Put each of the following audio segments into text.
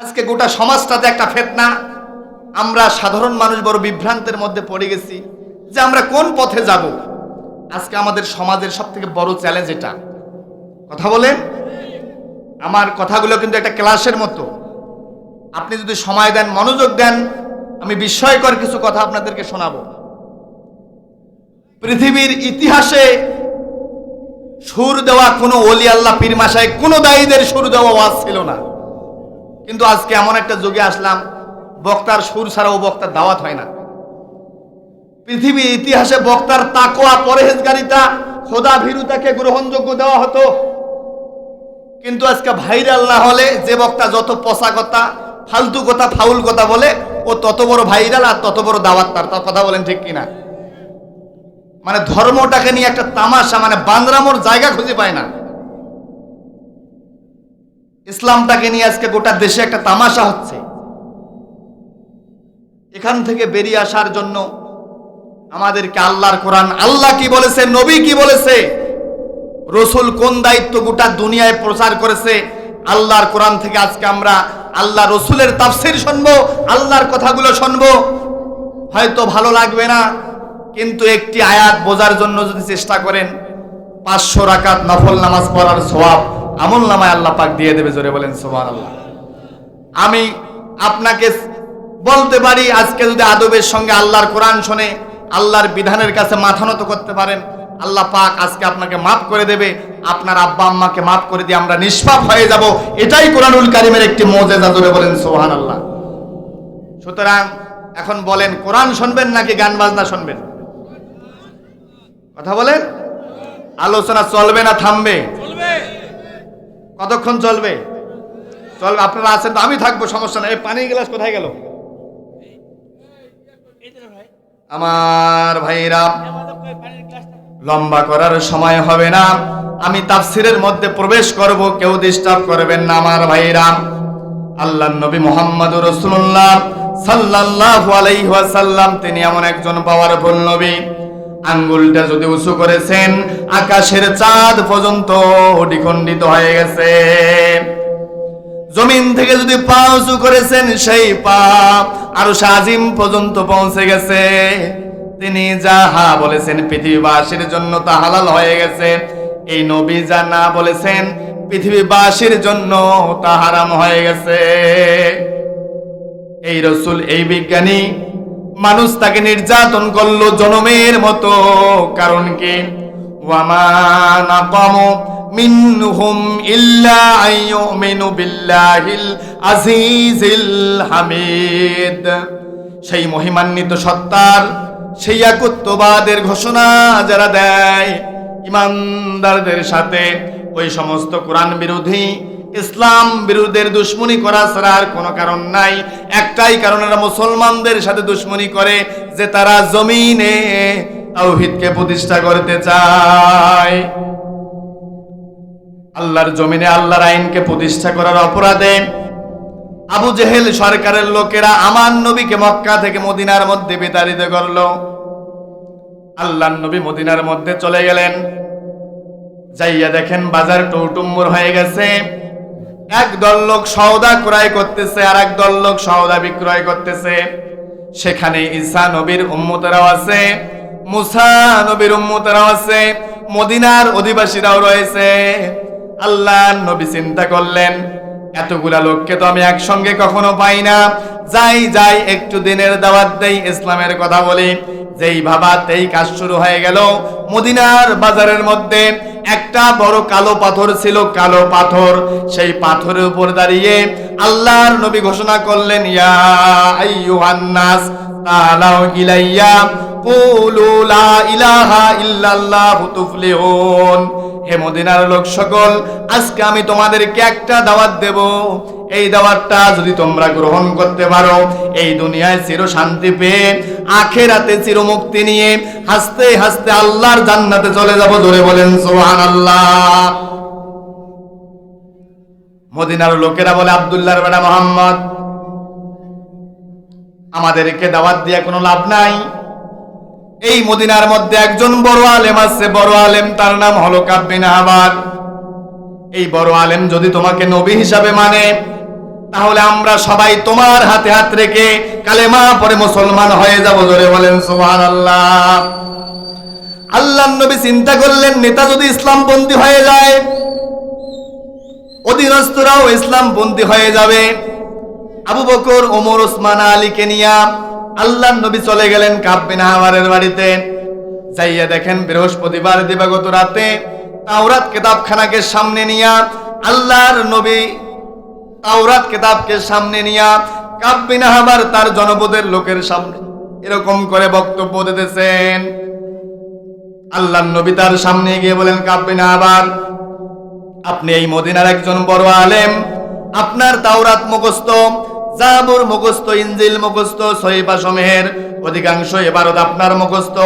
আজকে গোটা সমাজটাতে একটা ফেতনা। আমরা সাধারণ মানুষ বড় বিভ্রান্তের মধ্যে পড়ে গেছি যে আমরা কোন পথে যাব। আজকে আমাদের সমাজের সব থেকে বড় চ্যালেঞ্জ এটা। কথা বলেন? আমার কথাগুলো কিন্তু একটা ক্লাসের মতো। আপনি যদি সময় দেন, মনোযোগ দেন, আমি বিস্ময়কর কিছু কথা আপনাদেরকে শোনাবো। পৃথিবীর ইতিহাসে সুর দেওয়া কোনো অলি আল্লাহ পীর মাসায় কোনো দায়ীদের সুর দেওয়া ওয়াজ ছিল না। কিন্তু আজকে এমন একটা যুগে আসলাম, বক্তার সুর ছাড়াও বক্তার দাওয়াত হয় না। পৃথিবীর ইতিহাসে বক্তার তাকোয়া পরহেজগারিতা, খোদা ভীরুতাকে গ্রহণযোগ্য দেওয়া হতো। কিন্তু আজকে ভাইরাল না হলে যে বক্তা যত পচা কথা, ফালতু কথা, ফাউল কথা বলে, ও তত বড় ভাইরাল আর তত বড় দাওয়াত তার। তার কথা বলেন ঠিক কিনা? মানে ধর্মটাকে নিয়ে একটা তামাশা মানে বান্দরামোর জায়গা খুঁজে পায় না। ইসলামটাকে নিয়ে আজকে গোটা দেশে একটা তামাশা হচ্ছে। এখান থেকে বেরিয়ে আসার জন্য আমাদেরকে আল্লাহর কোরআন, আল্লাহ কি বলেছে, নবী কি বলেছে, রসুল কোন দায়িত্ব গোটা দুনিয়ায় প্রচার করেছে, আল্লাহর কোরআন থেকে আজকে আমরা আল্লাহ রসুলের তাফসির শুনব, আল্লাহর কথাগুলো শুনব। হয়তো ভালো লাগবে না, কিন্তু একটি আয়াত বোঝার জন্য যদি চেষ্টা করেন, পাঁচশো রাকাত নফল নামাজ পড়ার সোয়াব আমল নামায় আল্লাহ পাক দিয়ে দেবে, জোরে বলেন সোহান আল্লাহ আমি আপনাকে বলতে পারি, আজকে যদি আদবের সঙ্গে আল্লাহর কোরআন শোনে, আল্লাহর বিধানের কাছে মাথা নত করতে পারেন, আল্লাহ পাক আজকে আপনাকে মাফ করে দেবে, আপনার আব্বা আম্মাকে মাফ করে দিয়ে আমরা নিষ্পাপ হয়ে যাব। এটাই কোরআনুল কারিমের একটি মজেজা, জোরে বলেন সোহান আল্লাহ সুতরাং এখন বলেন, কোরআন শুনবেন নাকি গান বাজনা শুনবেন? কথা বলেন? আলোচনা চলবে না, থামবে? কতক্ষণ চলবে? চলবে, আপনারা আছেন তো, আমি থাকব, সমস্যা নেই। এই পানির গ্লাস কোথায় গেল? আমার ভাইরা, লম্বা করার সময় হবে না। আমি তাফসিরের মধ্যে প্রবেশ করব, কেউ ডিস্টার্ব করবেন না আমার ভাইরা। আল্লাহ নবী মোহাম্মদ রসুল্লাহ সাল্লাল্লাহু আলাইহি ওয়াসাল্লাম, তিনি এমন একজন পাওয়ারফুল নবী। আঙ্গুলটা যদি উঁচু করেছেন, আকাশের চাঁদ পর্যন্ত দ্বিখণ্ডিত হয়ে গেছে। জমিন থেকে যদি পা উঁচু করেছেন, সেই পা আরও সাজিম পর্যন্ত পৌঁছে গেছে। তিনি যাহা বলেছেন, পৃথিবীবাসীর জন্য তা হালাল হয়ে গেছে। এই নবী যা না বলেছেন, পৃথিবীবাসীর জন্য তা হারাম হয়ে গেছে। এই রসুল, এই বিজ্ঞানী মানুষ তাকে নির্যাতন করল জনমের মতো। কারণ কি? মিনহুম ইল্লা আইয়ুমিনু বিল্লাহিল আজিজিল হামিদ। সেই মহিমান্বিত সত্তার, সেই একত্ববাদের ঘোষণা যারা দেয়, ইমানদারদের সাথে ওই সমস্ত কোরআন বিরোধী ইসলাম বিরুদ্ধের দুশ্মনী করা ছাড়া আর কোনো কারণ নাই। একটাই কারণ এরা মুসলমানদের সাথে দুশ্মনী করে যে তারা জমিনে তাওহিদকে প্রতিষ্ঠা করতে চায়। আল্লাহর জমিনে আল্লাহর আইনকে প্রতিষ্ঠা করার অপরাধে আবু জেহেল সরকারের লোকেরা আমার নবীকে মক্কা থেকে মদিনার মধ্যে বিতাড়িত করল। আল্লাহর নবী মদিনার মধ্যে চলে গেলেন। যাইয়া দেখেন বাজার টৌটুম্বুর হয়ে গেছে। এক দল লোক সওদা ক্রয় করতেছে আর একদল লোক সওদা বিক্রয় করতেছে। সেখানে ঈসা নবীর উম্মতরাও আছে, মুসা নবীর উম্মতরাও আছে, মদিনার অধিবাসীরাও রয়েছে। আল্লাহ নবী চিন্তা করলেন এতগুলা লোককে তো আমি একসঙ্গে কখনো পাই না। যাই যাই, একটু দিনের দাওয়াত দেই, ইসলামের কথা বলি। যেই ভাবা তেই কাজ শুরু হয়ে গেল। মদিনার বাজারের মধ্যে একটা বড় কালো পাথর ছিল, কালো পাথর। সেই পাথরের উপর দাঁড়িয়ে আল্লাহর নবী ঘোষণা করলেন, ইয়া আইয়ুহান নাস তাআলাউ ইলাইয়া কুলু লা ইলাহা ইল্লাল্লাহু তুফলিহুন। হে মদিনার লোক সকল, আজকে আমি তোমাদেরকে একটা দাওয়াত এই দাওয়াতটা যদি তোমরা গ্রহণ করতে পারো, এই দুনিয়ায় চির মুক্তি নিয়ে হাসতে হাসতে আল্লাহর জান্নাতে চলে যাব। ধরে বলেন, সুবহানাল্লাহ। মদিনার লোকেরা বলে, আব্দুল্লাহর বেটা মোহাম্মদ, আমাদেরকে দাওয়াত দিয়ে কোনো লাভ নাই। এই মদিনার মধ্যে একজন বড় আলেম আছে, বড় আলেম, তার নাম হলো কাব্বিন আবার এই বড় আলেম যদি তোমাকে নবী হিসাবে মানে তাহলে আমরা সবাই তোমার হাতে হাত রেখে কালেমা পরে মুসলমান হয়ে যাব। জোরে বলেন সুবহান আল্লাহ আল্লাহ নবী চিন্তা করলেন, নেতা যদি ইসলাম বন্দী হয়ে যায়, অধীনস্থরাও ইসলাম বন্দী হয়ে যাবে। আবু বকর, ওমর, ওসমান আলীকে নিয়া আল্লাহ নবী চলে গেলেন কাব্বিন হাওয়ারের বাড়িতে। যাইয়া দেখেন বৃহস্পতিবার দিবাগত রাতে তাওরাত কেতাবখানাকে সামনে নিয়া আল্লাহর নবী তাওরাত কেতাবকে সামনে নিয়া কাব্বিন হাওয়ার তার জনপদের লোকের সামনে এরকম করে বক্তব্য দিতেছেন। আল্লাহ নবী তার সামনে গিয়ে বলেন, কাব্বিন হাওয়ার আপনি এই মদিনার একজন বড় আলেম। আপনার তাওরাত মুখস্থ। জাবুর মুখস্থ ইনজিল মুখস্থ সহিবা সমেহের অধিকাংশ এবারত আপনার মুখস্থ।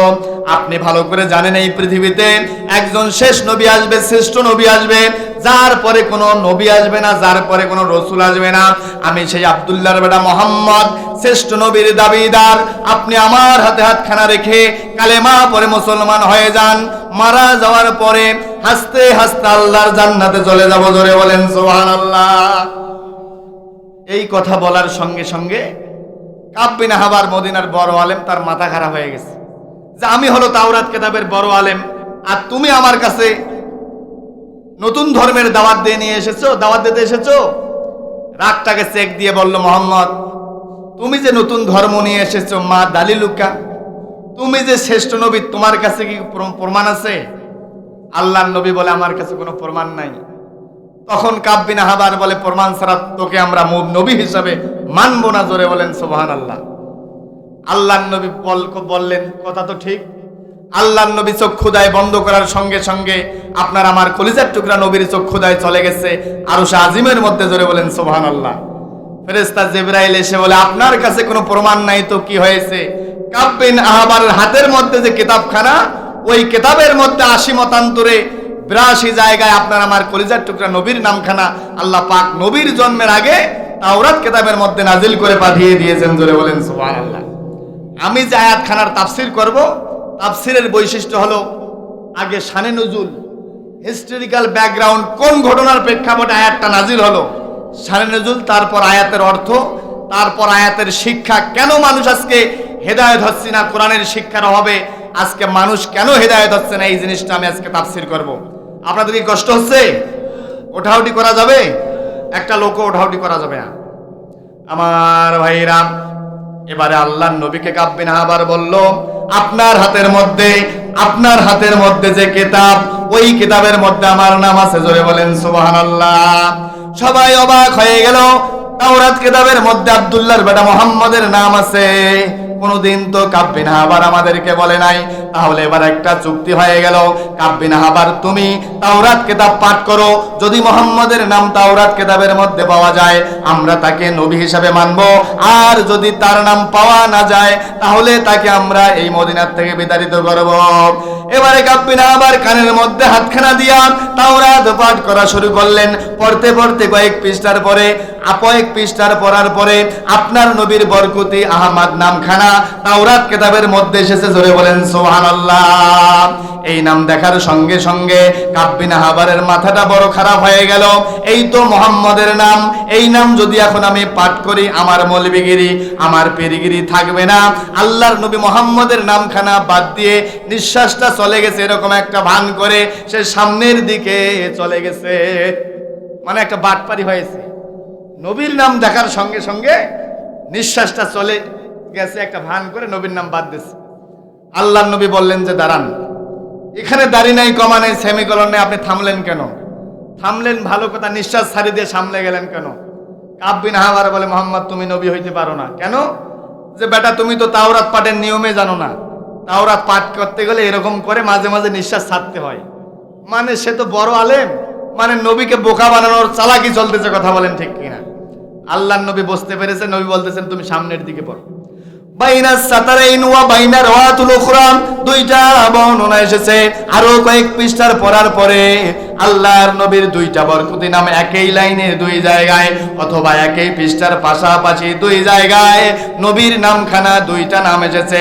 আপনি ভালো করে জানেন এই পৃথিবীতে একজন শেষ নবী আসবে, শ্রেষ্ঠ নবী আসবে, যার পরে কোনো নবী আসবে না, যার পরে কোনো রসুল আসবে না। আমি সেই আব্দুল্লাহর বেটা মোহাম্মদ, শ্রেষ্ঠ নবীর দাবিদার। আপনি আমার হাতে হাতখানা রেখে কালেমা পরে মুসলমান হয়ে যান। মারা যাওয়ার পরে হাসতে হাসতে আল্লাহর জান্নাতে চলে যাব ধরে বলেন সোহান আল্লাহ এই কথা বলার সঙ্গে সঙ্গে কাব্বিন হাবার মদিনার বড় আলেম তার মাথা খারাপ হয়ে গেছে। যে আমি হলো তাওরাত কেতাবের বড় আলেম, আর তুমি আমার কাছে নতুন ধর্মের দাওয়াত দিয়ে নিয়ে এসেছ, দাওয়াত দিতে এসেছ? রাগটাকে চেক দিয়ে বলল, মোহাম্মদ, তুমি যে নতুন ধর্ম নিয়ে এসেছ, মা দালিলুকা, তুমি যে শ্রেষ্ঠ নবী, তোমার কাছে কি প্রমাণ আছে? আল্লাহ নবী বলে, আমার কাছে কোনো প্রমাণ নাই। তখন কাব্বিন হাবার বলে, প্রমাণ ছাড়া তোকে আমরা নবী হিসাবে মানবো না। জোরে বলেন সোহান আল্লাহ আল্লাহ নবী বল- বললেন, কথা তো ঠিক। আল্লাহ নবী চক্ষুদায় বন্ধ করার সঙ্গে সঙ্গে আপনার আমার কলিজার টুকরা নবীর চক্ষুদায় চলে গেছে। আরও আজিমের মধ্যে জোরে বলেন সোহান আল্লাহ ফেরেস্তা জেব্রাইল এসে বলে, আপনার কাছে কোনো প্রমাণ নাই তো কি হয়েছে? কাব্বিন আহাবার হাতের মধ্যে যে কিতাবখানা, ওই কিতাবের মধ্যে আশি মতান্তরে বিরাশি জায়গায় আপনার আমার কলিজার টুকরা নবীর নামখানা আল্লাহ পাক নবীর জন্মের আগে তাওরাত কিতাবের মধ্যে নাজিল করে পাঠিয়ে দিয়েছেন, জোরে বলেন, সুবহানাল্লাহ। আমি যে আয়াতখানার তাফসির করব, তাফসিরের বৈশিষ্ট্য হলো, আগে শানে নজুল, হিস্টোরিক্যাল ব্যাকগ্রাউন্ড কোন ঘটনার প্রেক্ষাপটে আয়াতটা নাজিল হলো, শানে নজুল, তারপর আয়াতের অর্থ, তারপর আয়াতের শিক্ষা, কেন মানুষ আজকে হেদায়েত হচ্ছে না? কোরআনের শিক্ষার অভাবে আজকে মানুষ কেন হেদায়েত হচ্ছে না? এই জিনিসটা আমি আজকে তাফসির করব। আপনাদের কি কষ্ট হচ্ছে? ওঠাউটি করা যাবে? একটা লোকও ওঠাউটি করা যাবে না। আমার ভাইরা এবারে আল্লাহ নবীকে কাব্বিন আবার বলল, আপনার হাতের মধ্যে, আপনার হাতের মধ্যে যে কিতাব, ওই কিতাবের মধ্যে আমার নাম আছে, জোরে বলেন সুবহানাল্লাহ। সবাই অবাক হয়ে গেল তাওরাত কিতাবের মধ্যে আব্দুল্লাহর বেটা মোহাম্মদের নাম আছে। কোনদিন তো কাব্বিন হাবার আমাদেরকে বলে নাই। তাহলে এবার একটা চুক্তি হয়ে গেল। কাব্বিন হাবার তুমি তাওরাত কিতাব পাঠ করো। যদি মোহাম্মদের নাম তাওরাত কিতাবের মধ্যে পাওয়া যায়, আমরা তাকে নবী হিসাবে মানব। আর যদি তার নাম পাওয়া না যায়, তাহলে তাকে আমরা এই মদিনার থেকে বিতাড়িত করব। এবারে কাব্বিন আবার কানের মধ্যে হাতখানা দিয়া তাওরাত পাঠ করা শুরু করলেন। পড়তে পড়তে কয়েক পৃষ্ঠার পরে আপয়েক পৃষ্ঠার পড়ার পরে আপনার নবীর বরকতি আহমদ নামখানা তাওরাত কেতাবের মধ্যে এসেছে, জোরে বলেন, সুবহানাল্লাহ। এই নাম দেখার সঙ্গে সঙ্গে কাব্বিন হাবারের মাথাটা বড় খারাপ হয়ে গেল। এই তো মোহাম্মদের নাম। এই নাম যদি এখন আমি পাঠ করি, আমার মৌলবিগিরি আমার পেরিগিরি থাকবে না। আল্লাহর নবী মোহাম্মদের নামখানা বাদ দিয়ে নিঃশ্বাসটা চলে গেছে, এরকম একটা ভান করে সে সামনের দিকে চলে গেছে। মানে একটা বাটপারি হয়েছে। নবীর নাম দেখার সঙ্গে সঙ্গে নিঃশ্বাসটা চলে গেছে, একটা ভান করে নবীর নাম বাদ দিছে আল্লাহ নবী বললেন যে, দাঁড়ান, এখানে দাড়ি নাই, কমা নাই, সেমিকলন নেই, আপনি থামলেন কেন? থামলেন ভালো কথা, নিঃশ্বাস ছাড়ি দিয়ে সামলে গেলেন কেন? কাব্বিন হাওয়ার বলে, মোহাম্মদ, তুমি নবী হইতে পারো না। কেন? যে, বেটা, তুমি তো তাওরাত পাঠের নিয়মে জানো না। তাওরাত পাঠ করতে গেলে এরকম করে মাঝে মাঝে নিঃশ্বাস ছাড়তে হয়। মানে সে তো বড় আলেম। মানে নবীকে বোকা বানানোর চালাকি চলতেছে কথা বলেন ঠিক কিনা? আল্লাহ নবী বসতে পেরেছে, নবী বলতেছেন, তুমি সামনের দিকে পড়ো। বাইনা সাতারাইন ওয়া বাইনা উখরা দুইটা বর্ণনা এসেছে। আরও কয়েক পৃষ্ঠার পড়ার পরে আল্লাহর নবীর দুইটা বরকতি নাম একই লাইনের দুই জায়গায় অথবা একই পৃষ্ঠার পাশাপাশি দুই জায়গায় নবীর নামখানা দুইটা নাম এসেছে।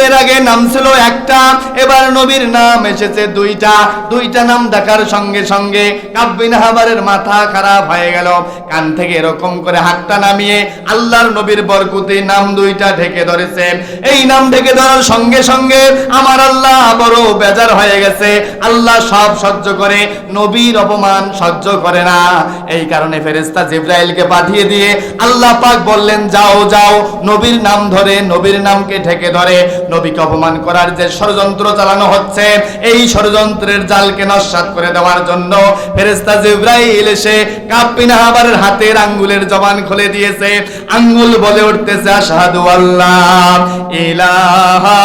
এর আগে নাম ছিল একটা, এবার নবীর নাম এসেছে দুইটা। দুইটা নাম দেখার সঙ্গে সঙ্গে কাব্বিন হাবারের মাথা খারাপ হয়ে গেল। কান থেকে এরকম করে হাতটা নামিয়ে আল্লাহর নবীর বরকুতি নাম দুইটা ঢেকে ধরেছে। এই নাম ঢেকে ধরার সঙ্গে সঙ্গে আমার আল্লাহ বড় বেজার হয়ে গেছে। আল্লাহ সব সহ্য করে নবীর অপমান সহ্য করে না। এই কারণে ফেরেস্তা জিব্রাইলকে পাঠিয়ে দিয়ে আল্লাহ পাক বললেন, যাও যাও, নবীর নাম ধরে, নবীর নামকে ঢেকে ধরে, নবীকে অপমান করার যে ষড়যন্ত্র চালানো হচ্ছে, এই ষড়যন্ত্রের জালকে নস্বাত করে দেওয়ার জন্য ফেরেস্তা জিব্রাইল এসে কাপ্পিন হাবারের হাতের আঙ্গুলের জবান খুলে দিয়েছে। আঙ্গুল বলে উঠতেছে, আশহাদু আল্লাহ ইলাহা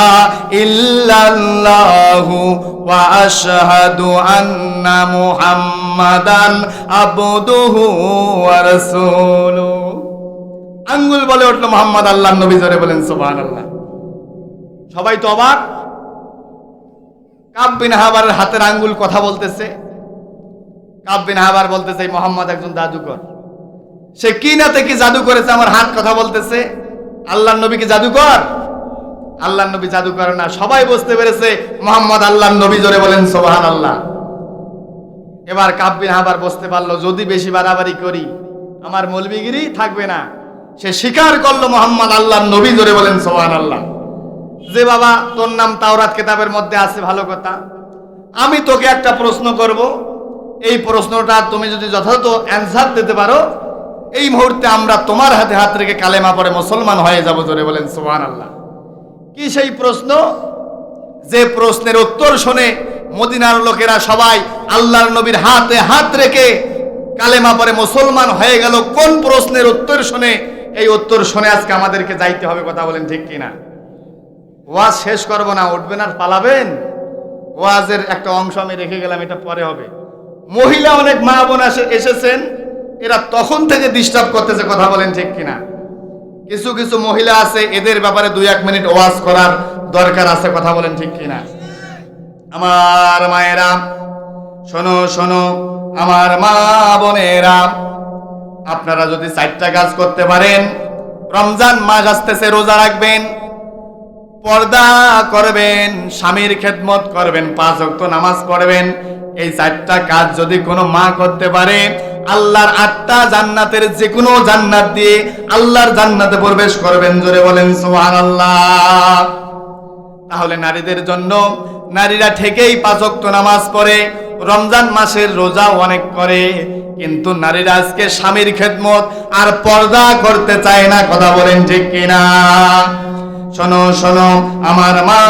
ইল্লাল্লাহু আন্না মুহাম্মাদান আবদুহু ওয়া রাসূলুহু আঙ্গুল বলে উঠল মোহাম্মদ আল্লাহ, নবী জোরে বলেন, সুবহানাল্লাহ। সবাই তো অবাক। কাব বিন হাবারের হাতের আঙ্গুল কথা বলতেছে। কাব বিন হাবার বলতেছে মোহাম্মদ একজন জাদুকর। সে কি না থেকে জাদু করেছে, আমার হাত কথা বলতেছে। আল্লাহ নবী কি জাদুকর? আল্লাহ নবী জাদুকর না। সবাই বুঝতে পেরেছে, মোহাম্মদ আল্লাহ নবী জোরে বলেন সোহান আল্লাহ এবার কাব বিন হাবার বুঝতে পারল, যদি বেশি বাড়াবাড়ি করি, আমার মলবিগিরি থাকবে না। সে স্বীকার করল, মোহাম্মদ আল্লাহ নবী জোরে বলেন সোহান আল্লাহ যে বাবা, তোর নাম তাওরাত কেতাবের মধ্যে আছে, ভালো কথা। আমি তোকে একটা প্রশ্ন করব। এই প্রশ্নটা তুমি যদি যথাযথ অ্যান্সার দিতে পারো, এই মুহূর্তে আমরা তোমার হাতে হাত রেখে কালেমা পরে মুসলমান হয়ে যাব, জোরে বলেন সোহান আল্লাহ কি সেই প্রশ্ন? যে প্রশ্নের উত্তর শুনে মদিনার লোকেরা সবাই আল্লাহর নবীর হাতে হাত রেখে কালেমা পরে মুসলমান হয়ে গেল। কোন প্রশ্নের উত্তর শুনে? এই উত্তর শুনে আজকে আমাদেরকে যাইতে হবে, কথা বলেন ঠিক কিনা? ওয়াজ শেষ করব না, উঠবেন আর পালাবেন? ওয়াজের একটা অংশ আমি রেখে গেলাম, এটা পরে হবে। মহিলা অনেক মা বোন এসেছেন, এরা তখন থেকে ডিস্টার্ব করতেছে, কথা বলেন ঠিক কিনা? কিছু কিছু মহিলা আছে, এদের ব্যাপারে দুই এক মিনিট ওয়াজ করার দরকার আছে, কথা বলেন ঠিক কিনা? আমার মায়েরা, শোনো শোনো, আমার মা বোনেরা, আপনারা যদি চারটা কাজ করতে পারেন, রমজান মাস আসতেছে, রোজা রাখবেন, পর্দা করবেন, স্বামীর খেদমত করবেন, পাঁচ অক্ত নামাজ পড়বেন, এই চারটা কাজ যদি কোনো মা করতে পারে আল্লাহর আটটা জান্নাতের যে কোনো জান্নাত দিয়ে আল্লাহর জান্নাতে প্রবেশ করবেন, জোরে বলেন সোহান আল্লাহ তাহলে নারীদের জন্য নারীরা ঠিকই পাঁচক্ত নামাজ পড়ে, রমজান মাসের রোজা অনেক করে, কিন্তু নারীরা আজকে স্বামীর খেদমত আর পর্দা করতে চায় না, কথা বলেন ঠিক কিনা? শোনো শোনো, আমার মা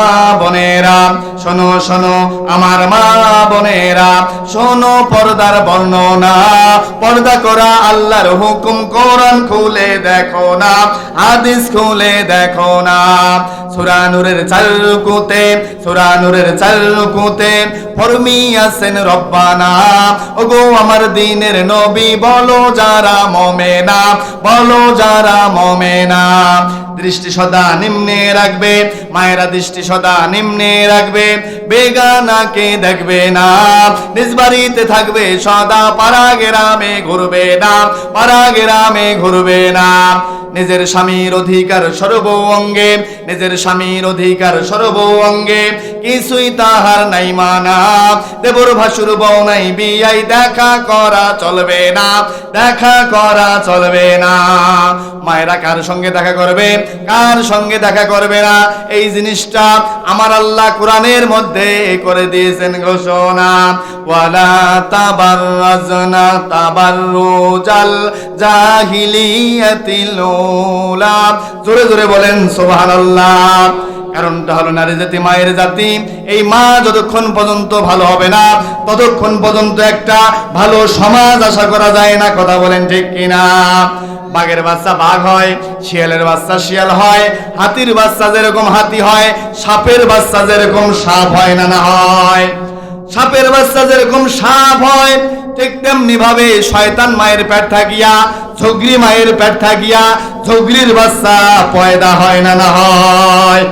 বোনেরা, শোনো শোনো, আমার মা বোনেরা, শোনো পর্দার বর্ণনা, পর্দা করা আল্লাহর হুকুম, কোরআন খুলে দেখো না, হাদিস খুলে দেখো না। সুরানুরের চালকুতে সুরানুরের চালকুতে ফরমি আছেন রব্বানা। ওগো আমার দিনের নবী, বলো যারা মমেনা, বলো যারা মমেনা। দৃষ্টি সদা নিম্নে রাখবে, মায়েরা দৃষ্টি সদা নিম্নে রাখবে, বেগানাকে দেখবে না। নিজ বাড়িতে থাকবে, সদা পাড়া গেরামে ঘুরবে না পাড়া গেরামে ঘুরবে না। নিজের স্বামীর অধিকার সর্ব অঙ্গে, নিজের স্বামীর অধিকার সর্ব অঙ্গে, কিছুই তাহার নাই মানা। দেবর ভাসুর বউ নাই, বিয়াই দেখা করা চলবে না, দেখা করা চলবে না। মায়েরা কার সঙ্গে দেখা করবে? কার সঙ্গে দেখা করবে না? এই জিনিসটা আমার আল্লাহ কোরআনের মধ্যে করে দিয়েছেন ঘোষণা। ওয়ালা তাবাররাজনা তাবাররুজাল জাহিলিয়াতিল উলা। জোরে জোরে বলেন, সুবহানাল্লাহ। কারণটা হলো নারী জাতি, মায়ের জাতি। এই মা যতক্ষণ পর্যন্ত ভালো হবে না, ততক্ষণ পর্যন্ত একটা ভালো সমাজ আশা করা যায় না। কথা বলেন ঠিক কিনা? বাঘের বাচ্চা বাঘ হয়, শিয়ালের বাচ্চা শিয়াল হয়, হাতির বাচ্চা যেরকম হাতি হয়, সাপের বাচ্চা যেরকম সাপ হয় না না হয়। সাপের বাচ্চা যেরকম সাপ হয়, ঠিক তেমনি ভাবে শয়তান মায়ের পেট থাকিয়া, ঝগড়ি মায়ের পেট থাকিয়া, ঝগড়ির বাচ্চা পয়দা হয় না না হয়।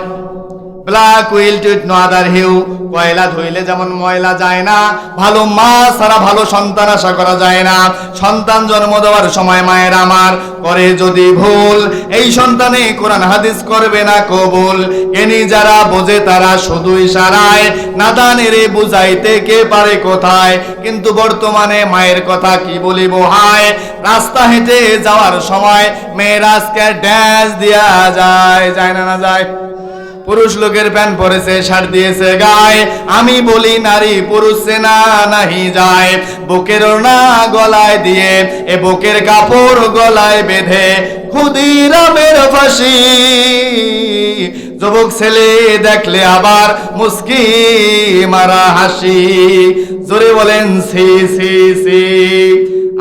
Black will to it no other hue. কয়লা ধুইলে যেমন ময়লা যায় না, ভালো মা ছাড়া ভালো সন্তান আশা করা যায় না। সন্তান জন্ম দেওয়ার সময় মায়ের আমার করে যদি ভুল, এই সন্তানে কোরআন হাদিস করবে না কবুল। এনি যারা বোঝে তারা শুধু ইশারায় নাদানের বুঝাইতে কে পারে কোথায়। কিন্তু বর্তমানে মায়ের কথা কি বলিব হায়? রাস্তা হেঁটে যাওয়ার সময় মেয়েরাজকে ড্যাশ দিয়া যায় যায় না না যায়? পুরুষ লোকের প্যান্ট পরেছে, শার্ট দিয়েছে, গায়ে। আমি বলি, নারী, পুরুষ না নাহি যায়। বুকের না গলায় দিয়ে, এ বুকের কাপড় গলায় বেঁধে, ক্ষুদিরামের ফাঁসি। যুবক ছেলে দেখলে আবার মুস্কি মারা হাসি। জোরে বলেন, সি সি সি।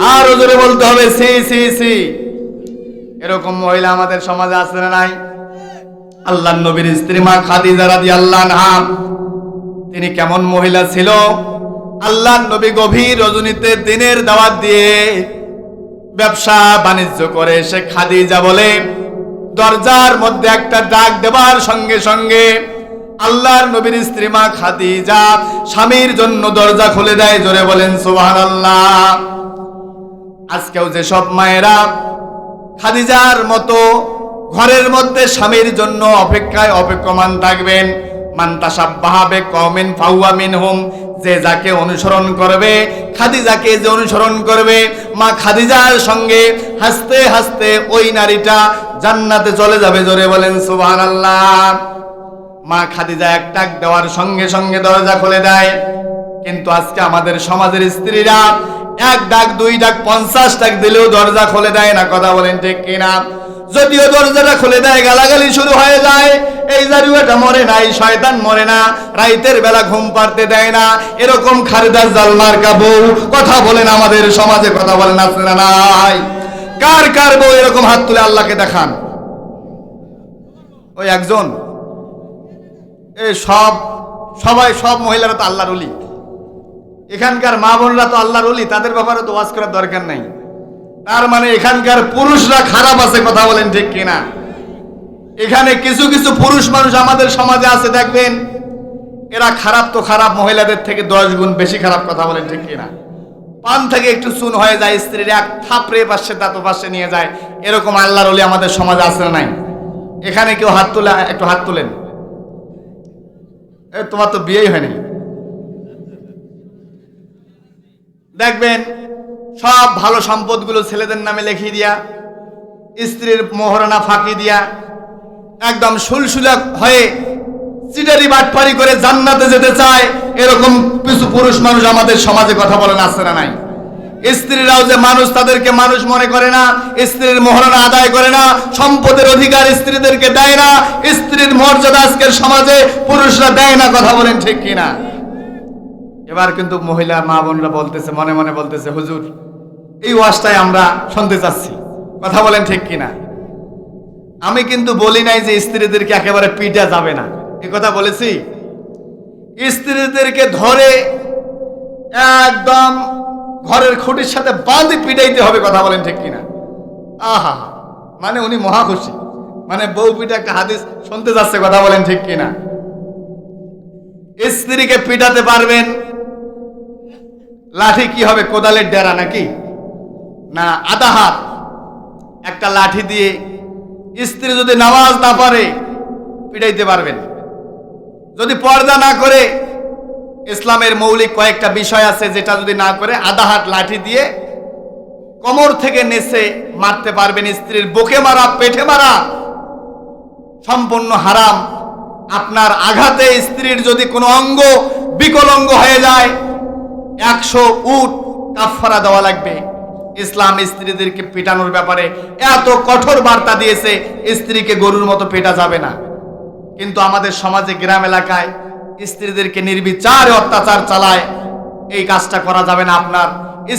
আরও জোরে বলতে হবে, সি সি সি। এরকম মহিলা আমাদের সমাজে আছে না নাই। আল্লাহ নবীর স্ত্রী মা খাদিজা রাদিয়াল্লাহু আনহা, তিনি কেমন মহিলা ছিল? আল্লাহ নবী গভীর রজনীতে দিনের দাওয়াত দিয়ে ব্যবসা বাণিজ্য করে। সে খাদিজা বলে, দরজার মধ্যে একটা ডাক দেবার সঙ্গে সঙ্গে আল্লাহর নবীর স্ত্রী মা খাদিজা স্বামীর জন্য দরজা খুলে দেয়। জোরে বলেন, সুবহানাল্লাহ। আজকেও যে সব মায়েরা খাদিজার মতো ঘরের মধ্যে স্বামীর জন্য অপেক্ষায় অপেক্ষমান থাকবেন। মান্তা সাব্বাহাবে কমেন ফাউয়া মিনহুম, যে যাকে অনুসরণ করবে, খাদিজাকে যে অনুসরণ করবে, মা খাদিজার সঙ্গে হাসতে হাসতে ওই নারীটা জান্নাতে চলে যাবে জোরে বলেন সুবহানাল্লাহ। মা খাদিজা এক টাক দেওয়ার সঙ্গে সঙ্গে দরজা খুলে দেয়। কিন্তু আজকে আমাদের সমাজের স্ত্রীরা এক ডাক, দুই ডাক, পঞ্চাশ ডাক দিলেও দরজা খুলে দেয় না, কথা বলেন ঠিক কিনা? যদিও দরজাটা খুলে দেয়, গালাগালি শুরু হয়ে যায়। এই জারুয়াটা মরে নাই, শয়তান মরে না, রাইতের বেলা ঘুম পাড়তে দেয় না। এরকম খারিদার জালমার কা বউ, কথা বলেন আমাদের সমাজে, কথা বলেন না নাই? কার কার বউ এরকম হাত তুলে আল্লাহকে দেখান? ওই একজন। এই সব, সবাই, সব মহিলারা তো আল্লাহর অলি এখানকার মা বোনরা তো আল্লাহর অলি তাদের ব্যাপারে তো ওয়াজ করার দরকার নাই। তার মানে এখানকার পুরুষরা খারাপ আছে, কথা বলেন ঠিক কিনা? এখানে কিছু কিছু পুরুষ মানুষ আমাদের সমাজে আছে, দেখবেন? এরা খারাপ তো খারাপ, মহিলাদের থেকে দশ গুণ বেশি খারাপ, কথা বলেন ঠিক কিনা? পান থেকে একটু চুন হয়ে যায়, স্ত্রীর এক থাপড়ে পাশে তা তো পাশে নিয়ে যায়। এরকম আল্লাহর অলি আমাদের সমাজে আছে নাই? এখানে কেউ হাত তুলে, একটু হাত তুলেন। তোমার তো বিয়েই হয়নি। দেখবেন সব ভালো সম্পদগুলো ছেলেদের নামে লিখিয়ে দিয়া, স্ত্রীর মোহরানা ফাঁকি দিয়া, একদম সুলসুলা হয়ে চিটারি বাটপারি করে জান্নাতে যেতে চায়, এরকম কিছু পুরুষ মানুষ আমাদের সমাজে কথা বলেন আসছে না নাই? স্ত্রীরাও যে মানুষ, তাদেরকে মানুষ মনে করে না, স্ত্রীর মহারণা আদায় করে না, সম্পদের অধিকার স্ত্রীদেরকে দেয় না, স্ত্রীর মর্যাদা আজকের সমাজে পুরুষরা দেয় না, কথা বলেন ঠিক কিনা? এবার কিন্তু মহিলা মা বোনরা বলতেছে, মনে মনে বলতেছে, হুজুর এই ওয়াজটাই আমরা শুনতে চাচ্ছি। কথা বলেন ঠিক কিনা? আমি কিন্তু বলি নাই যে স্ত্রীদেরকে একেবারে পিটা যাবে না। এ কথা বলেছি? স্ত্রীদেরকে ধরে একদম ঘরের খুঁটির সাথে বাঁধে পিটাইতে হবে, কথা বলেন ঠিক কিনা? আহা মানে উনি মহা খুশি। মানে বউ পিটা একটা হাদিস শুনতে যাচ্ছে, কথা বলেন ঠিক কিনা? স্ত্রীকে পিটাতে পারবেন? লাঠি কি হবে, কোদালের ডেরা নাকি? না, আধা হাত। একটা লাঠি দিয়ে স্ত্রী যদি নামাজ না পারে পিটাইতে পারবেন যদি পর্দা না করে, ইসলামের মৌলিক কয়েকটা বিষয় আছে যেটা যদি না করে, আধা হাত লাঠি দিয়ে কোমর থেকে নেচে মারতে পারবেন স্ত্রীর বুকে মারা, পেটে মারা। সম্পূর্ণ হারাম। আপনার আঘাতে স্ত্রীর যদি কোনো অঙ্গ বিকলঙ্গ হয়ে যায়, একশো উট কাফারা দেওয়া লাগবে। ইসলাম স্ত্রীদেরকে পেটানোর ব্যাপারে এত কঠোর বার্তা দিয়েছে, স্ত্রীকে গরুর মতো পেটা যাবে না। কিন্তু আমাদের সমাজে গ্রাম এলাকায় স্ত্রীদেরকে নির্বিচারে অত্যাচার চালায়, এই কাজটা করা যাবে না আপনার।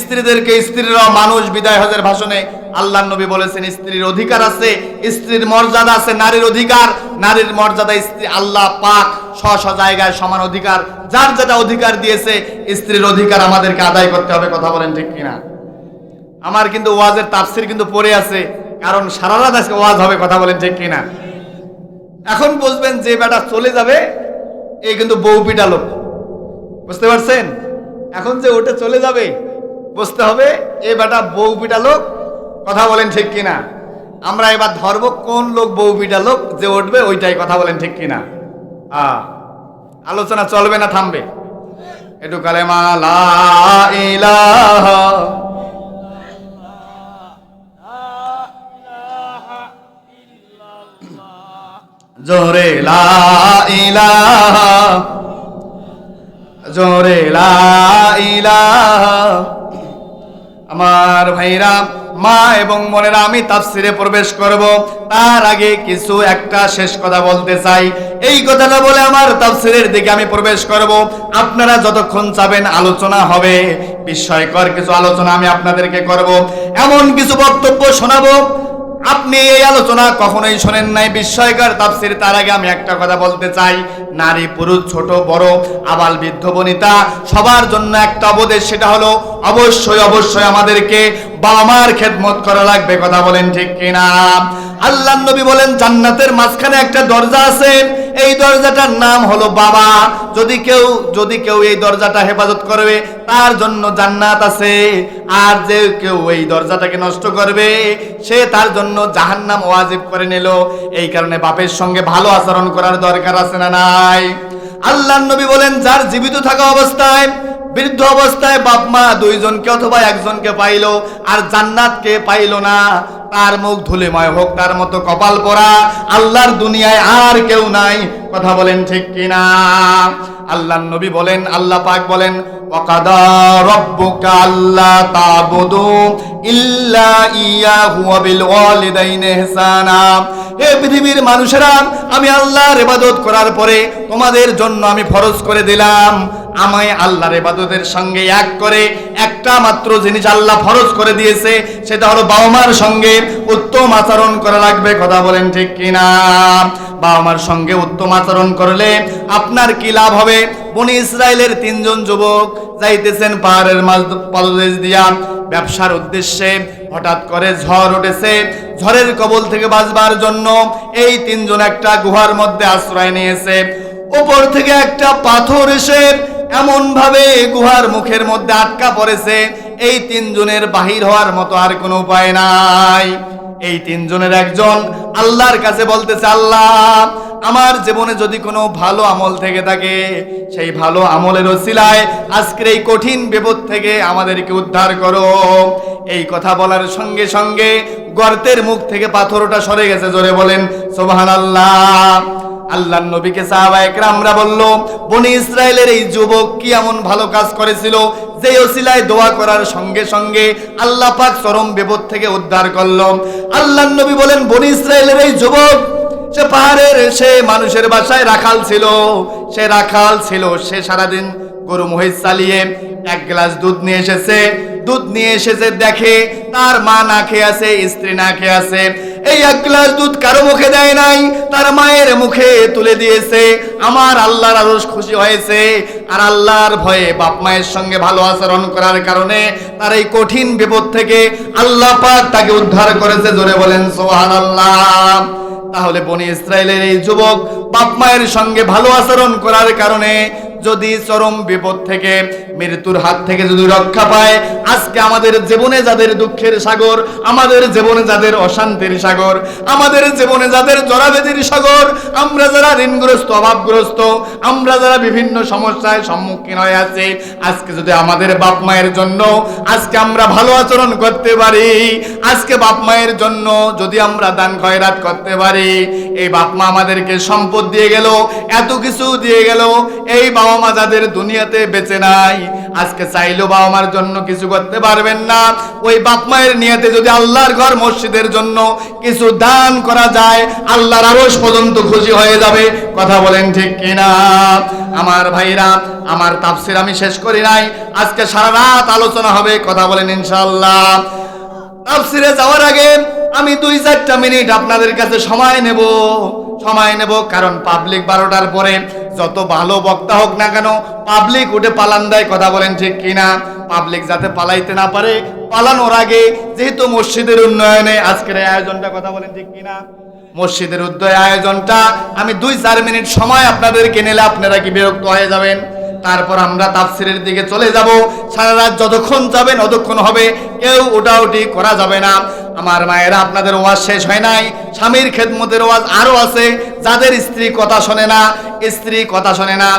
স্ত্রীদেরকে স্ত্রীরা মানুষ বিদায় হজের ভাষণে আল্লাহ নবী বলেছেন, স্ত্রীর অধিকার আছে, স্ত্রীর মর্যাদা আছে, নারীর অধিকার। নারীর মর্যাদা স্ত্রী, আল্লাহ পাক স্ব স্ব জায়গায় সমান অধিকার। যার যেটা অধিকার দিয়েছে, স্ত্রীর অধিকার আমাদেরকে আদায় করতে হবে, কথা বলেন ঠিক কিনা? আমার কিন্তু ওয়াজের তাফসির কিন্তু পড়ে আছে, কারণ সারা রাত আজকে ওয়াজ হবে, কথা বলেন ঠিক কিনা? এখন বুঝবেন যে বেটা চলে যাবে এই কিন্তু বউ পিটা লোক। বুঝতে পারছেন? এখন যে ওটা চলে যাবে, বুঝতে হবে এ বেটা বউ পিটা লোক, কথা বলেন ঠিক কিনা? আমরা এবার ধরব কোন লোক বউ পিটা লোক যে উঠবে, ওইটাই কথা বলেন ঠিক কিনা? আ, আলোচনা চলবে না, থামবে। একটু কালেমা লা ইলাহা জোরে লা জোরে লা আমার ভাইরা, মা এবং মনেরা আমি তাফসিরে প্রবেশ করব। তার আগে কিছু একটা শেষ কথা বলতে চাই। এই কথাটা বলে আমার তাফসিরের দিকে আমি প্রবেশ করব। আপনারা যতক্ষণ চাবেন আলোচনা হবে। বিস্ময়কর কিছু আলোচনা আমি আপনাদেরকে করব। এমন কিছু বক্তব্য শোনাবো আপনি এই আলোচনা কখনোই শোনেন নাই। বিস্ময়কর তাফসির, তার আগে আমি একটা কথা বলতে চাই। নারী, পুরুষ, ছোট, বড়, আবাল, বৃদ্ধ, বনিতা, সবার জন্য একটা অবদেশ সেটা হলো অবশ্যই অবশ্যই আমাদেরকে বাবা মার খেদমত করা লাগবে, কথা বলেন ঠিক কিনা? আল্লাহ নবী বলেন, জান্নাতের মাঝখানে একটা দরজা আছে। এই দরজাটার নাম হলো বাবা। যদি কেউ যদি কেউ এই দরজাটা হেফাজত করবে, তার জন্য জান্নাত আছে। আর যে কেউ এই দরজাটাকে নষ্ট করবে, সে তার জন্য জাহান্নাম ওয়াজিব করে নিল। এই কারণে বাপের সঙ্গে ভালো আচরণ করার দরকার আছে না নাই? আল্লাহ নবী বলেন, যার জীবিত থাকা অবস্থায় বৃদ্ধ অবস্থায় বাপ মা দুইজনকে অথবা একজনকে পাইলো, আর জান্নাতকে পাইলো না। তার মুখ ধুলিময় হোক, তার মতো কপাল পরা, আল্লাহর দুনিয়ায় আর কেউ নাই। কথা বলেন ঠিক কিনা? আল্লাহ নবী বলেন, আল্লাহ পাক বলেন, ওয়াকাদা রব্বুকা আল্লা তাবুদু ইল্লা পৃথিবীর মানুষেরা, আমি আল্লাহর ইবাদত করার পরে তোমাদের জন্য আমি ফরজ করে দিলাম। আমায় আল্লাহর ইবাদতের সঙ্গে এক করে একটা মাত্র জিনিস আল্লাহ ফরজ করে দিয়েছে, সেটা হলো বাবা মার সঙ্গে উত্তম আচরণ করা লাগবে, কথা বলেন ঠিক কিনা? বাবা মার সঙ্গে উত্তম আচরণ করলে আপনার কি লাভ হবে? বনি ইসরায়েলের তিনজন যুবক যাইতেছেন পাহাড়ের মাঝ পদদেশ দিয়া। ব্যবসার উদ্দেশ্যে হঠাৎ করে ঝড় উঠেছে, ঝড়ের কবল থেকে বাঁচবার জন্য এই তিনজন একটা গুহার মধ্যে আশ্রয় নিয়েছে। উপর থেকে একটা পাথর এসে এমন ভাবে গুহার মুখের মধ্যে আটকা পড়েছে, এই তিনজনের বাহির হওয়ার মতো আর কোনো উপায় নাই। এই তিনজনের একজন আল্লাহর কাছে বলতেছে, আল্লাহ, আমার জীবনে যদি কোনো ভালো আমল থেকে থাকে, সেই ভালো আমলের ওসিলায় আজকের এই কঠিন বিপদ থেকে আমাদেরকে উদ্ধার করো। এই কথা বলার সঙ্গে সঙ্গে গর্তের মুখ থেকে পাথরটা সরে গেছে, জোরে বলেন সোবাহান আল্লাহ আল্লাহ নবীকে সাহাবা একরামরা বলল, বনি ইসরায়েলের এই যুবক কি এমন ভালো কাজ করেছিল যে ওসিলায় দোয়া করার সঙ্গে সঙ্গে আল্লাহ পাক চরম বিপদ থেকে উদ্ধার করল? আল্লাহ নবী বলেন, বনি ইসরায়েলের এই যুবক, সে পাহাড়ের সে মানুষের বাসায় রাখাল ছিল, সে রাখাল ছিল, সে সারাদিন গরু মহিষ চালিয়ে এক গ্লাস দুধ নিয়ে এসেছে। দুধ নিয়ে এসেছে দেখে, তার মা না খেয়ে আছে, স্ত্রী না খেয়ে আছে। এই এক গ্লাস দুধ কারও মুখে দেয় নাই, তার মায়ের মুখে তুলে দিয়েছে। আমার আল্লাহর আরশ খুশি হয়েছে, আর আল্লাহর ভয়ে বাপ মায়ের সঙ্গে ভালো আচরণ করার কারণে তার এই কঠিন বিপদ থেকে আল্লাহ পাক তাকে উদ্ধার করেছে। জোরে বলেন সোহান আল্লাহ তাহলে বনি ইসরায়েলের এই যুবক বাপ মায়ের সঙ্গে ভালো আচরণ করার কারণে যদি চরম বিপদ থেকে, মৃত্যুর হাত থেকে যদি রক্ষা পায়, আজকে আমাদের জীবনে যাদের দুঃখের সাগর, আমাদের জীবনে যাদের অশান্তির সাগর, আমাদের জীবনে যাদের জরাবেদির সাগর, আমরা যারা ঋণগ্রস্ত, অভাবগ্রস্ত, আমরা যারা বিভিন্ন সমস্যায় সম্মুখীন হয়ে আছি, আজকে যদি আমাদের বাপ মায়ের জন্য, আজকে আমরা ভালো আচরণ করতে পারি, আজকে বাপ মায়ের জন্য যদি আমরা দান খয়রাত করতে পারি, এই বাপ মা আমাদেরকে সম্পদ দিয়ে গেল, এত কিছু দিয়ে গেল, এই বাবা মা যাদের দুনিয়াতে বেঁচে নাই, আজকে চাইলেও বাবা মার জন্য কিছু করতে পারবেন না। ওই বাপ মায়ের নিয়েতে যদি আল্লাহর ঘর মসজিদের জন্য কিছু দান করা যায়, আল্লাহর আরশ পর্যন্ত খুশি হয়ে যাবে। কথা বলেন ঠিক কিনা? আমার ভাইরা, আমার তাফসির আমি শেষ করি নাই। আজকে সারা রাত আলোচনা হবে, কথা বলেন ইনশাআল্লাহ। তাফসিরে যাওয়ার আগে আমি দুই চারটা মিনিট আপনাদের কাছে সময় নেব সময় নেব, কারণ পাবলিক বারোটার পরে যত ভালো বক্তা হোক না কেন পাবলিক উঠে পালান দেয় কথা বলেন ঠিক কিনা? পাবলিক যাতে পালাইতে না পারে, পালানোর আগে যেহেতু মসজিদের উন্নয়নে আজকের আয়োজনটা কথা বলেন ঠিক কিনা? মসজিদের উদ্যোগ আয়োজনটা, আমি দুই চার মিনিট সময় আপনাদেরকে নিলে আপনারা কি বিরক্ত হয়ে যাবেন? তারপর আমরা তাফসিরের দিকে চলে যাব। সারা রাত যতক্ষণ যাবেন ততক্ষণ হবে। কেউ ওটাউটি করা যাবে না। আমার মায়েরা, আপনাদের ওয়াজ শেষ হয় নাই। স্বামীর খেদমতের ওয়াজ আরও আছে। যাদের স্ত্রী কথা শোনে না, স্ত্রী কথা শোনে না,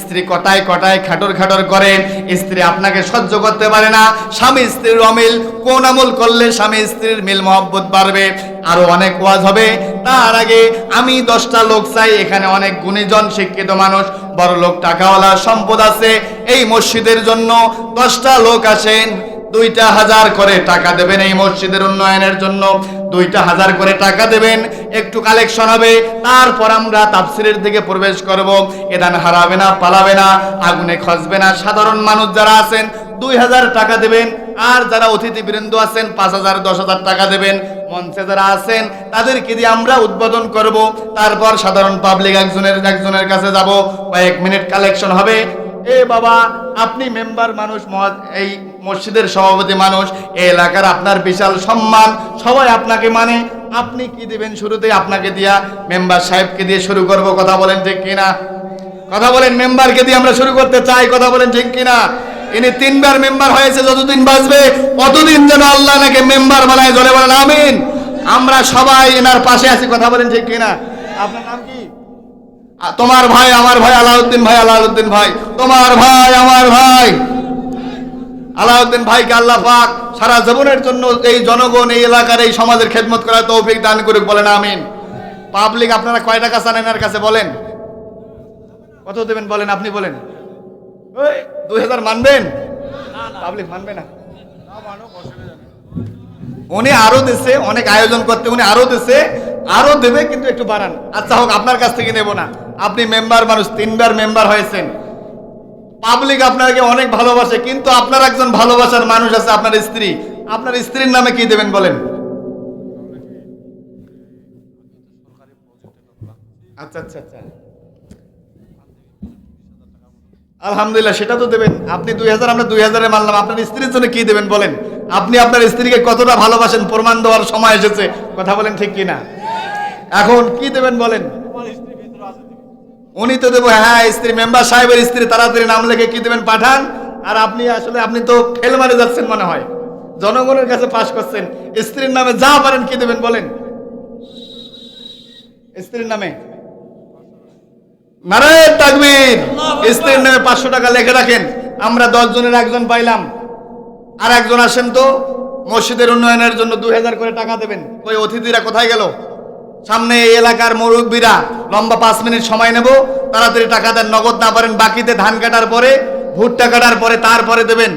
স্ত্রী কটায় কটায় খাটর খাটর করে, স্ত্রী আপনাকে সহ্য করতে পারে না। স্বামী স্ত্রীর অমিল, কোন আমল করলে স্বামী স্ত্রীর মিল মহব্বত বাড়বে? আরও অনেক ওয়াজ হবে। তার আগে আমি দশটা লোক চাই, এখানে অনেক গুণীজন, শিক্ষিত মানুষ বড় লোক টাকাওয়ালা সম্পদ আছে। এই মসজিদের জন্য দশটা লোক আসেন। দুইটা হাজার করে টাকা দেবেন এই মসজিদের উন্নয়নের জন্য। দুইটা হাজার করে টাকা দেবেন, একটু কালেকশন হবে, তারপর আমরা তাফসিরের দিকে প্রবেশ করব। এদান হারাবে না, পালাবে না, আগুনে খসবে না। সাধারণ মানুষ যারা আছেন, দুই হাজার টাকা দেবেন, আর যারা অতিথি বৃন্দ আছেন, পাঁচ হাজার, দশ হাজার টাকা দেবেন। মঞ্চে যারা আছেন, তাদেরকে দিয়ে আমরা উদ্বোধন করব। তারপর সাধারণ পাবলিক একজনের একজনের কাছে যাব। কয়েক মিনিট কালেকশন হবে। এ বাবা, আপনি মেম্বার মানুষ এই মসজিদের সভাপতি মানুষ এই এলাকার আপনার বিশাল সম্মান, সবাই আপনাকে মানে। আপনি কি দিবেন শুরুতে? আপনাকে দিয়া মেম্বার সাহেবকে দিয়ে শুরু করব। কথা বলেন ঠিক কিনা? কথা বলেন মেম্বারকে দিয়ে আমরা শুরু করতে চাই। কথা বলেন ঠিক কিনা? ইনি তিনবার মেম্বার হয়েছে, যতদিন বাঁচবে, ততদিন যেন আল্লাহ নাকি মেম্বার বানায়। জলে বলেন, আমিন। আমরা সবাই এনার পাশে আছি। কথা বলেন ঠিক কিনা? আপনার নাম কি? তোমার ভাই, আমার ভাই, আলাউদ্দিন ভাই আলাউদ্দিন ভাই। তোমার ভাই, আমার ভাই। আলাউদ্দিন ভাইকে আল্লাহ পাক সারা জীবনের জন্য এই জনগণ, এই এলাকার, এই সমাজের খেদমত করার তৌফিক দান করুক, বলেন আমিন। পাবলিক আপনারা কয় টাকা চান এনার কাছে বলেন? কত দেবেন বলেন, আপনি বলেন। ওই, দুই হাজার মানবেন? পাবলিক মানবে না। উনি আরও দিছে, অনেক আয়োজন করতে, উনি আরও দিছে, আরও দেবে, কিন্তু একটু বাড়ান। আচ্ছা হোক, আপনার কাছ থেকে নেব না। আপনি মেম্বার মানুষ, তিনবার মেম্বার হয়েছেন। পাবলিক আপনাকে অনেক ভালোবাসে, কিন্তু আপনার একজন ভালোবাসার মানুষ আছে, আপনার স্ত্রী। আপনার স্ত্রীর নামে কি দেবেন বলেন? আচ্ছা আচ্ছা আচ্ছা। আলহামদুলিল্লাহ, সেটা তো দেবেন। আপনি দুই হাজার, আমরা দুই হাজারে মানলাম। আপনার স্ত্রীর জন্য কি দেবেন বলেন? আপনি আপনার স্ত্রীকে কতটা ভালোবাসেন? প্রমাণ দেওয়ার সময় এসেছে। কথা বলেন ঠিক কিনা? এখন কি দেবেন বলেন? উনি তো দেবো হ্যাঁ স্ত্রী মেম্বার সাহেবের স্ত্রী তাড়াতাড়ি নাম লেখে কি দেবেন পাঠান? আর আপনি আসলে আপনি তো ফেল মারে যাচ্ছেন মনে হয়। জনগণের কাছে পাশ করছেন। স্ত্রীর নামে যা পারেন কি দেবেন বলেন? স্ত্রীর নামে? নারায় তাকবীর। স্ত্রীর নামে পাঁচশো টাকা লিখে রাখেন। আমরা দশ জনের একজন পাইলাম। আর একজন আসেন তো মসজিদের উন্নয়নের জন্য দুই হাজার করে টাকা দেবেন। ওই অতিথিরা কোথায় গেল? সামনে এই এলাকার মুরব্বীরা লম্বা পাঁচ মিনিট সময় নেব। তাড়াতাড়ি টাকা দেন, নগদ না পারেন, বাকিতে ধান কাটার পরে, ভুট্টা কাটার পরে, তারপরে দেবেন।